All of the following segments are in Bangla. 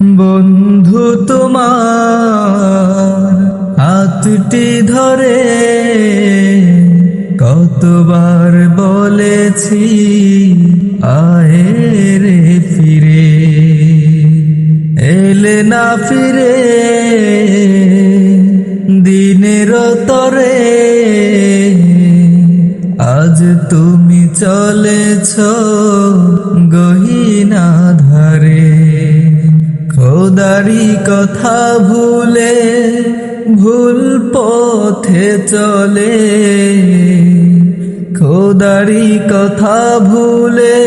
বন্ধু তোমার হাতটি ধরে কতবার বলেছি, আয় রে ফিরে, এলে না ফিরে, দিনের তরে আজ তুমি চলেছ গহিনা খোদারি কথা ভুলে ভুল পথে চলে। খোদারি কথা ভুলে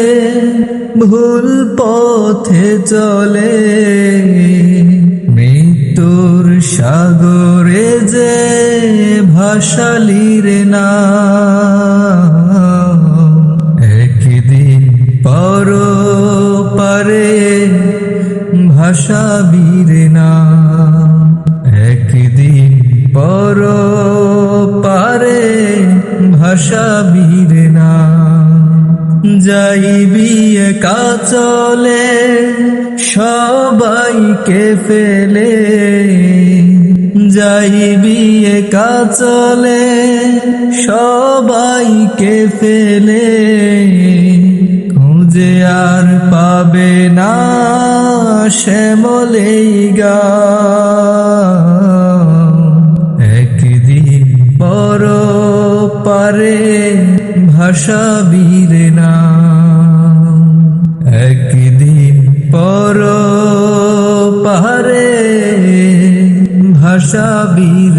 ভুল পথে চলে। মৃত্যুর সাগরে যে ভাসালির না। একদিন পর ভাসাবীর না। একদিন পর পারে ভাসাবীর না। যাইবি একা চলে, সবাইকে ফেলে। যাইবি একা চলে, সবাইকে ফেলে। খুঁজে আর পাবে না শ্যামলেই গা। একদিন পর পারে ভাসাবীর না। একদিন পর পারে ভাসাবীর